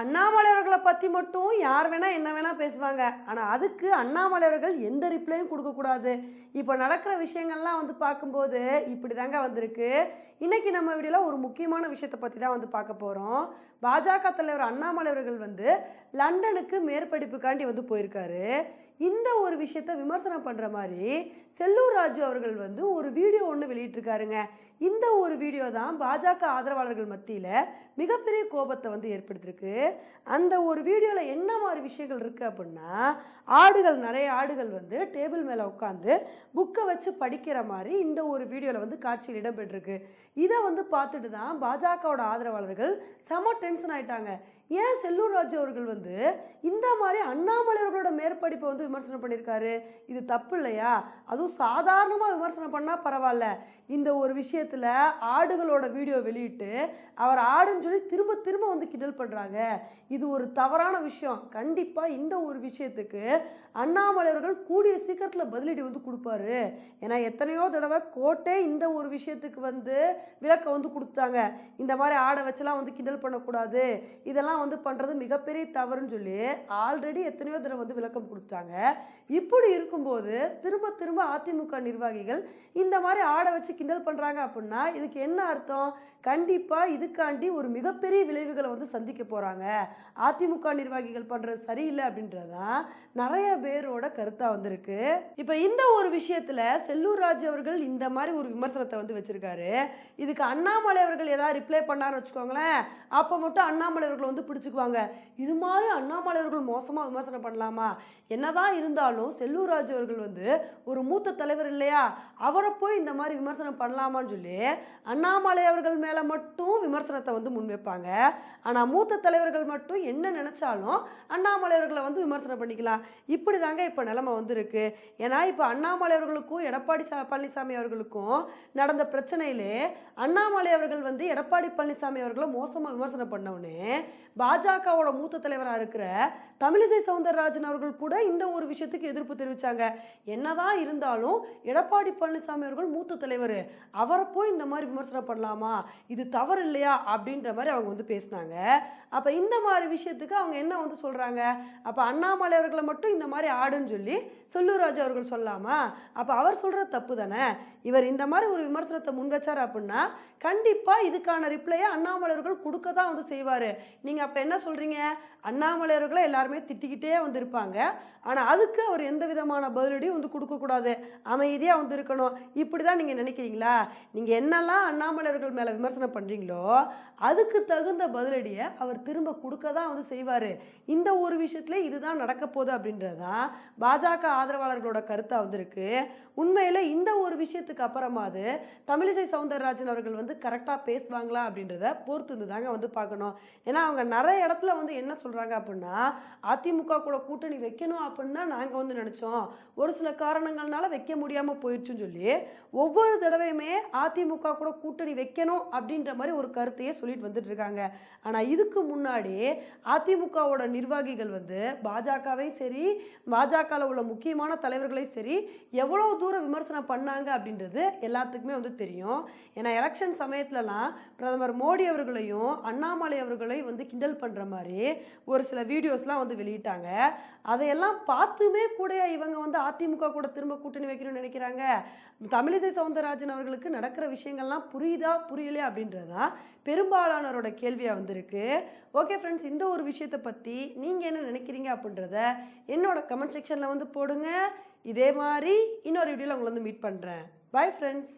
அண்ணாமலை அவர்களை பற்றி மட்டும் யார் வேணால் என்ன வேணால் பேசுவாங்க. ஆனால் அதுக்கு அண்ணாமலை அவர்கள் எந்த ரிப்ளையும் கொடுக்கக்கூடாது இப்போ நடக்கிற விஷயங்கள்லாம் வந்து பார்க்கும்போது இப்படி தாங்க வந்திருக்கு. இன்றைக்கி நம்ம வீடியோவில் ஒரு முக்கியமான விஷயத்தை பற்றி தான் வந்து பார்க்க போகிறோம் பாஜக தலைவர் அண்ணாமலை அவர்கள் வந்து லண்டனுக்கு மேற்படிப்புக்காண்டி வந்து போயிருக்காரு. இந்த ஒரு விஷயத்த விமர்சனம் பண்ணுற மாதிரி செல்லூர் ராஜு அவர்கள் வந்து ஒரு வீடியோ ஒன்று வெளியிட்டிருக்காருங்க. இந்த ஒரு வீடியோ தான் பாஜக ஆதரவாளர்கள் மத்தியில் மிகப்பெரிய கோபத்தை வந்து ஏற்படுத்தியிருக்கு. அந்த ஒரு வீடியோவில் என்ன மாதிரி விஷயங்கள் இருக்குது அப்படின்னா ஆடுகள் நிறைய ஆடுகள் வந்து டேபிள் மேலே உட்காந்து புக்கை வச்சு படிக்கிற மாதிரி இந்த ஒரு வீடியோவில் வந்து காட்சியில் இடம்பெற்றிருக்கு. இதை வந்து பார்த்துட்டு தான் பாஜகவோட ஆதரவாளர்கள் செம டென்ஷன் ஆயிட்டாங்க. ஏன் செல்லூர் ராஜு அவர்கள் வந்து இந்த மாதிரி அண்ணாமலையர்களோட மேற்படிப்பை வந்து விமர்சனம் பண்ணியிருக்காரு இது தப்பு இல்லையா? அதுவும் சாதாரணமாக விமர்சனம் பண்ணால் பரவாயில்ல. இந்த ஒரு விஷயத்தில் ஆடுகளோட வீடியோ வெளியிட்டு அவர் ஆடுன்னு சொல்லி திரும்ப திரும்ப வந்து கிண்டல் பண்ணுறாங்க இது ஒரு தவறான விஷயம். கண்டிப்பாக இந்த ஒரு விஷயத்துக்கு அண்ணாமலையர்கள் கூடிய சீக்கிரத்தில் பதிலடி வந்து கொடுப்பாரு. ஏன்னா எத்தனையோ தடவை கோட்டே இந்த ஒரு விஷயத்துக்கு வந்து விளக்கம் வந்து கொடுத்தாங்க. இந்த மாதிரி ஆடை வச்செல்லாம் வந்து கிண்டல் பண்ணக்கூடாது. இதெல்லாம் வந்து பண்ணுறது மிகப்பெரிய தவறுன்னு சொல்லி ஆல்ரெடி எத்தனையோ தடவை வந்து விளக்கம் கொடுத்தாங்க. இப்படி இருக்கும்போது திரும்ப திரும்ப அதிமுக நிர்வாகிகள் இந்த மாதிரி ஆடை வச்சு கிண்டல் பண்ணுறாங்க அப்படின்னா இதுக்கு என்ன அர்த்தம்? கண்டிப்பாக இதுக்காண்டி ஒரு மிகப்பெரிய விளைவுகளை வந்து சந்திக்க போகிறாங்க அதிமுக நிர்வாகிகள் பண்ணுறது சரியில்லை அப்படின்றது தான் நிறைய பேரோட கருத்தாக வந்திருக்கு. இப்போ இந்த ஒரு விஷயத்தில் செல்லூர் ராஜு அவர்கள் இந்த மாதிரி ஒரு விமர்சனத்தை வந்து வச்சுருக்காரு. இதுக்கு அண்ணாமலை அவர்கள் ஏதாவது ரிப்ளை பண்ணாருன்னு வச்சுக்கோங்களேன். அப்போ மட்டும் அண்ணாமலை அவர்கள் வந்து பிடிச்சிக்குவாங்க. இது மாதிரி அண்ணாமலை அவர்கள் மோசமாக விமர்சனம் பண்ணலாமா? என்னதான் இருந்தாலும் செல்லூர் ராஜு அவர்கள் வந்து ஒரு மூத்த தலைவர் இல்லையா? அவரை போய் இந்த மாதிரி விமர்சனம் பண்ணலாமான்னு சொல்லி அண்ணாமலை அவர்கள் மேலே மட்டும் விமர்சனத்தை வந்து முன்வைப்பாங்க. ஆனால் மூத்த தலைவர்கள் மட்டும் என்ன நினச்சாலும் அண்ணாமலை அவர்களை வந்து விமர்சனம் பண்ணிக்கலாம். இப்படி தாங்க இப்போ நிலமை வந்திருக்கு. ஏன்னா இப்போ அண்ணாமலை அவர்களுக்கும் எடப்பாடி சா பழனிசாமி அவர்களுக்கும் நடந்த பிரச்சனையிலே அண்ணாமலை அவர்கள் வந்து எடப்பாடி பழனிசாமி அவர்களை மோசமாக விமர்சனம் பண்ணவுடனே பாஜகவோட மூத்த தலைவராக இருக்கிற தமிழிசை சவுந்தரராஜன் அவர்கள் கூட இந்த ஒரு ஒரு விஷயத்துக்கு எதிர்ப்பு தெரிவித்தாங்க என்னதான் இருந்தாலும் எடப்பாடி பழனிசாமி அவர்கள் மூத்த தலைவர். அவரை போய் இந்த மாதிரி விமர்சனம் பண்ணலாமா? இது தவறு இல்லையா? அப்படின்ற மாதிரி அவங்க வந்து பேசினாங்க. அப்போ இந்த மாதிரி விஷயத்துக்கு அவங்க என்ன வந்து சொல்கிறாங்க அப்போ அண்ணாமலை அவர்களை மட்டும் இந்த மாதிரி ஆடுன்னு சொல்லி சொல்லூராஜ் அவர்கள் சொல்லலாமா அப்போ அவர் சொல்கிறது தப்பு தானே? இவர் இந்த மாதிரி ஒரு விமர்சனத்தை முன்வச்சார் அப்படின்னா கண்டிப்பாக இதுக்கான ரிப்ளையை அண்ணாமலை அவர்கள் கொடுக்க தான் வந்து செய்வார். நீங்கள் அப்போ என்ன சொல்கிறீங்க அண்ணாமலை அவர்களை எல்லாருமே திட்டிக்கிட்டே வந்து இருப்பாங்க. ஆனால் அதுக்கு அவர் எந்த விதமான பதிலடியும் வந்து கொடுக்கக்கூடாது. அமைதியாக வந்து இருக்கணும். இப்படி தான் நீங்கள் நினைக்கிறீங்களா? நீங்கள் என்னெல்லாம் அண்ணாமலையர்கள் மேலே விமர்சனம் பண்ணுறீங்களோ அதுக்கு தகுந்த பதிலடியை அவர் திரும்ப கொடுக்க தான் வந்து செய்வார். இந்த ஒரு விஷயத்தில் இதுதான் நடக்க போகுது அப்படின்றது தான் பாஜக ஆதரவாளர்களோட கருத்தாக வந்திருக்கு. உண்மையில் இந்த ஒரு விஷயத்துக்கு அப்புறமாவது தமிழிசை சவுந்தரராஜன் அவர்கள் வந்து கரெக்டாக பேசுவாங்களா அப்படின்றத பொறுத்து இருந்து தாங்க வந்து பார்க்கணும். ஏன்னா அவங்க நிறைய இடத்துல வந்து என்ன சொல்கிறாங்க அப்படின்னா அதிமுக கூட கூட்டணி வைக்கணும் அப்படின்னு நாங்கள் வந்து நினச்சோம். ஒரு சில காரணங்கள்னால வைக்க முடியாமல் போயிடுச்சுன்னு சொல்லி ஒவ்வொரு தடவையுமே அதிமுக கூட கூட்டணி வைக்கணும் அப்படின்ற மாதிரி ஒரு கருத்தையே சொல்லிட்டு வந்துட்டு இருக்காங்க. ஆனால் இதுக்கு முன்னாடி அதிமுகவோட நிர்வாகிகள் வந்து பாஜகவையும் சரி பாஜகவில் உள்ள முக்கியமான தலைவர்களையும் சரி எவ்வளோ தூரம் விமர்சனம் பண்ணாங்க அப்படின்றது எல்லாத்துக்குமே வந்து தெரியும். ஏன்னா எலெக்ஷன் சமயத்துலலாம் பிரதமர் மோடி அவர்களையும் அண்ணாமலை அவர்களையும் வந்து கிண்டல் பண்ணுற மாதிரி ஒரு சில வீடியோஸ்லாம் வந்து வெளியிட்டாங்க. அதையெல்லாம் பார்த்துமே கூட இவங்க வந்து அதிமுக கூட திரும்ப கூட்டணி வைக்கணும்னு நினைக்கிறாங்க. தமிழிசை சவுந்தரராஜன் அவர்களுக்கு நடக்கிற விஷயங்கள்லாம் புரியுதா புரியலையா அப்படின்றது தான் பெரும்பாலானவரோட கேள்வியாக வந்திருக்கு. ஓகே ஃப்ரெண்ட்ஸ் இந்த ஒரு விஷயத்தை பற்றி நீங்கள் என்ன நினைக்கிறீங்க அப்படின்றத என்னோட கமெண்ட் செக்ஷனில் வந்து போடுங்க. இதே மாதிரி இன்னொரு வீடியோவில் உங்களை வந்து மீட் பண்ணுறேன் பை ஃப்ரெண்ட்ஸ்